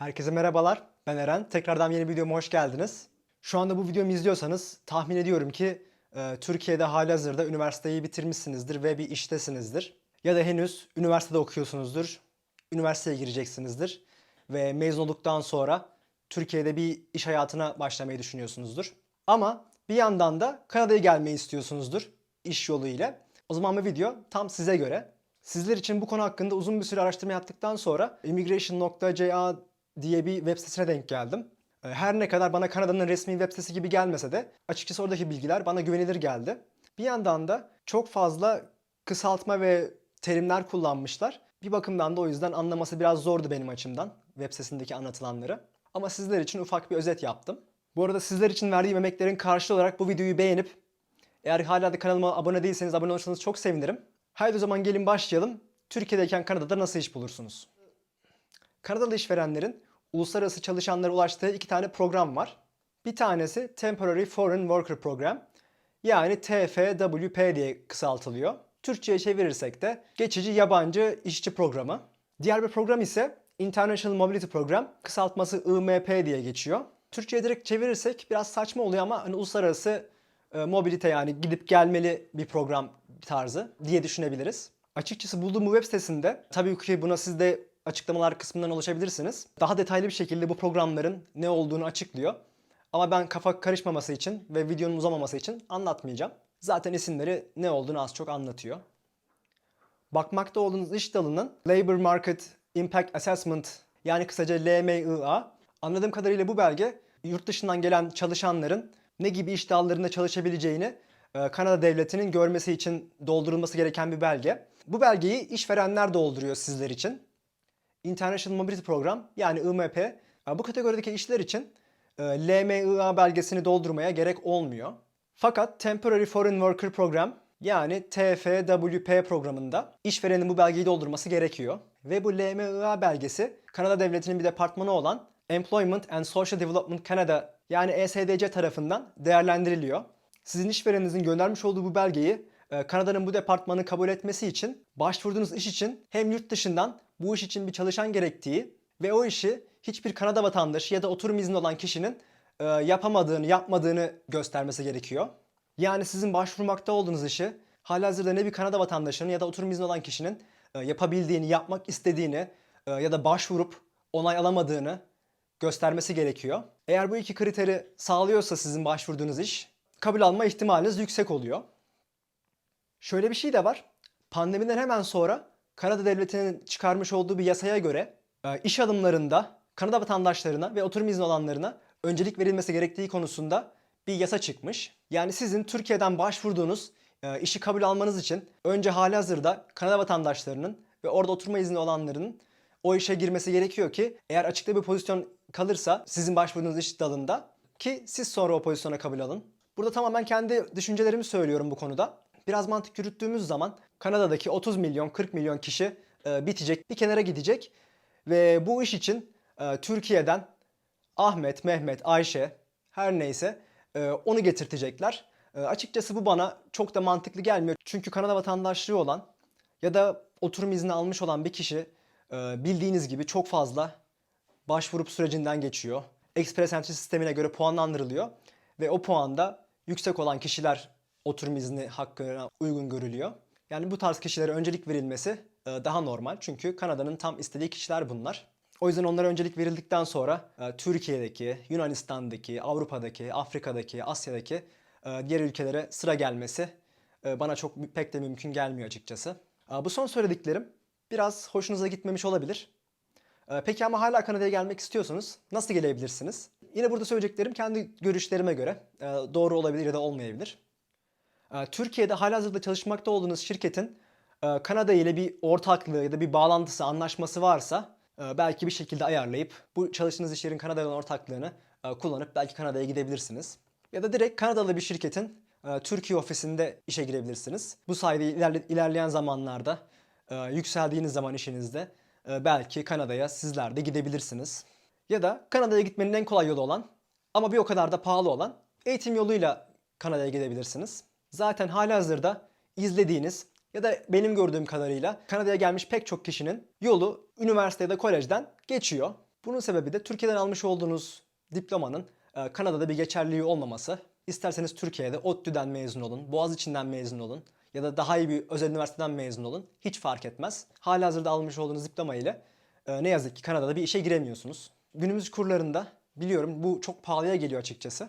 Herkese merhabalar. Ben Eren. Tekrardan yeni videoma hoş geldiniz. Şu anda bu videomu izliyorsanız tahmin ediyorum ki e, Türkiye'de halihazırda üniversiteyi bitirmişsinizdir ve bir iştesinizdir. Ya da henüz üniversitede okuyorsunuzdur. Üniversiteye gireceksinizdir. Ve mezun olduktan sonra Türkiye'de bir iş hayatına başlamayı düşünüyorsunuzdur. Ama bir yandan da Kanada'ya gelmeyi istiyorsunuzdur iş yolu ile. O zaman bu video tam size göre. Sizler için bu konu hakkında uzun bir süre araştırma yaptıktan sonra immigration.ca diye bir web sitesine denk geldim. Ee, Her ne kadar bana Kanada'nın resmi web sitesi gibi gelmese de açıkçası oradaki bilgiler bana güvenilir geldi. Bir yandan da çok fazla kısaltma ve terimler kullanmışlar. Bir bakımdan da o yüzden anlaması biraz zordu benim açımdan web sitesindeki anlatılanları. Ama sizler için ufak bir özet yaptım. Bu arada sizler için verdiğim emeklerin karşılığı olarak bu videoyu beğenip eğer hala da kanalıma abone değilseniz abone olursanız çok sevinirim. Haydi o zaman gelin başlayalım. Türkiye'deyken Kanada'da nasıl iş bulursunuz? Kanadalı işverenlerin uluslararası çalışanlara ulaştığı iki tane program var. Bir tanesi Temporary Foreign Worker Program yani TFWP diye kısaltılıyor. Türkçe'ye çevirirsek de geçici yabancı işçi programı. Diğer bir program ise International Mobility Program kısaltması IMP diye geçiyor. Türkçe'ye direkt çevirirsek biraz saçma oluyor ama hani uluslararası e, mobilite yani gidip gelmeli bir program tarzı diye düşünebiliriz. Açıkçası bulduğum bu web sitesinde tabii ki buna siz de açıklamalar kısmından ulaşabilirsiniz. Daha detaylı bir şekilde bu programların ne olduğunu açıklıyor. Ama ben kafa karışmaması için ve videonun uzamaması için anlatmayacağım. Zaten isimleri ne olduğunu az çok anlatıyor. Bakmakta olduğunuz iş dalının Labor Market Impact Assessment yani kısaca LMIA. Anladığım kadarıyla bu belge yurt dışından gelen çalışanların ne gibi iş dallarında çalışabileceğini e, Kanada devletinin görmesi için doldurulması gereken bir belge. Bu belgeyi işverenler dolduruyor sizler için. International Mobility Program yani IMP e, bu kategorideki işler için e, LMIA belgesini doldurmaya gerek olmuyor. Fakat Temporary Foreign Worker Program yani TFWP programında işverenin bu belgeyi doldurması gerekiyor. Ve bu LMIA belgesi Kanada Devleti'nin bir departmanı olan Employment and Social Development Canada yani ESDC tarafından değerlendiriliyor. Sizin işvereninizin göndermiş olduğu bu belgeyi Kanada'nın bu departmanı kabul etmesi için başvurduğunuz iş için hem yurt dışından bu iş için bir çalışan gerektiği ve o işi hiçbir Kanada vatandaşı ya da oturum izni olan kişinin e, yapamadığını, yapmadığını göstermesi gerekiyor. Yani sizin başvurmakta olduğunuz işi halihazırda ne bir Kanada vatandaşının ya da oturum izni olan kişinin e, yapabildiğini, yapmak istediğini e, ya da başvurup onay alamadığını göstermesi gerekiyor. Eğer bu iki kriteri sağlıyorsa sizin başvurduğunuz iş, kabul alma ihtimaliniz yüksek oluyor. Şöyle bir şey de var. Pandemiden hemen sonra Kanada Devleti'nin çıkarmış olduğu bir yasaya göre e, iş alımlarında Kanada vatandaşlarına ve oturum izni olanlarına öncelik verilmesi gerektiği konusunda bir yasa çıkmış. Yani sizin Türkiye'den başvurduğunuz e, işi kabul almanız için önce halihazırda Kanada vatandaşlarının ve orada oturma izni olanların o işe girmesi gerekiyor ki eğer açıkta bir pozisyon kalırsa sizin başvurduğunuz iş dalında ki siz sonra o pozisyona kabul alın. Burada tamamen kendi düşüncelerimi söylüyorum bu konuda. Biraz mantık yürüttüğümüz zaman Kanada'daki 30 milyon 40 milyon kişi e, bitecek, bir kenara gidecek ve bu iş için e, Türkiye'den Ahmet, Mehmet, Ayşe her neyse e, onu getirtecekler. E, açıkçası bu bana çok da mantıklı gelmiyor. Çünkü Kanada vatandaşlığı olan ya da oturum izni almış olan bir kişi e, bildiğiniz gibi çok fazla başvurup sürecinden geçiyor. Express entry sistemine göre puanlandırılıyor ve o puanda yüksek olan kişiler oturum izni hakkına uygun görülüyor. Yani bu tarz kişilere öncelik verilmesi e, daha normal. Çünkü Kanada'nın tam istediği kişiler bunlar. O yüzden onlara öncelik verildikten sonra e, Türkiye'deki, Yunanistan'daki, Avrupa'daki, Afrika'daki, Asya'daki e, diğer ülkelere sıra gelmesi bana çok pek de mümkün gelmiyor açıkçası. Bu son söylediklerim biraz hoşunuza gitmemiş olabilir. Peki ama hala Kanada'ya gelmek istiyorsanız nasıl gelebilirsiniz? Yine burada söyleyeceklerim kendi görüşlerime göre doğru olabilir ya da olmayabilir. Ee, Türkiye'de halihazırda çalışmakta olduğunuz şirketin e, Kanada ile bir ortaklığı ya da bir bağlantısı, anlaşması varsa e, belki bir şekilde ayarlayıp bu çalıştığınız iş yerin Kanada ile ortaklığını e, kullanıp belki Kanada'ya gidebilirsiniz. Ya da direkt Kanadalı bir şirketin Türkiye ofisinde işe girebilirsiniz. Bu sayede ilerle- ilerleyen zamanlarda yükseldiğiniz zaman işinizde belki Kanada'ya sizler de gidebilirsiniz. Ya da Kanada'ya gitmenin en kolay yolu olan ama bir o kadar da pahalı olan eğitim yoluyla Kanada'ya gidebilirsiniz. Zaten halihazırda izlediğiniz ya da benim gördüğüm kadarıyla Kanada'ya gelmiş pek çok kişinin yolu üniversite ya da kolejden geçiyor. Bunun sebebi de Türkiye'den almış olduğunuz diplomanın e, Kanada'da bir geçerliliği olmaması. İsterseniz Türkiye'de ODTÜ'den mezun olun, Boğaziçi'nden mezun olun ya da daha iyi bir özel üniversiteden mezun olun. Hiç fark etmez. Halihazırda almış olduğunuz diploma ile e, ne yazık ki Kanada'da bir işe giremiyorsunuz. Günümüz kurlarında biliyorum bu çok pahalıya geliyor açıkçası.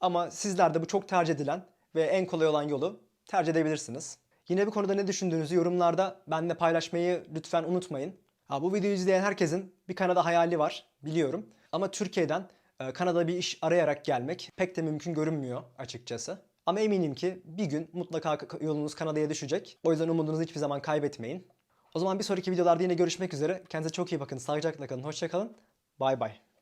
Ama sizler de bu çok tercih edilen ve en kolay olan yolu tercih edebilirsiniz. Yine bu konuda ne düşündüğünüzü yorumlarda benimle paylaşmayı lütfen unutmayın. Ha, bu videoyu izleyen herkesin bir Kanada hayali var biliyorum. Ama Türkiye'den e, Kanada'da bir iş arayarak gelmek pek de mümkün görünmüyor açıkçası. Ama eminim ki bir gün mutlaka yolunuz Kanada'ya düşecek. O yüzden umudunuzu hiçbir zaman kaybetmeyin. O zaman bir sonraki videolarda yine görüşmek üzere. Kendinize çok iyi bakın. Sağlıcakla kalın. Hoşça kalın. Bay bay.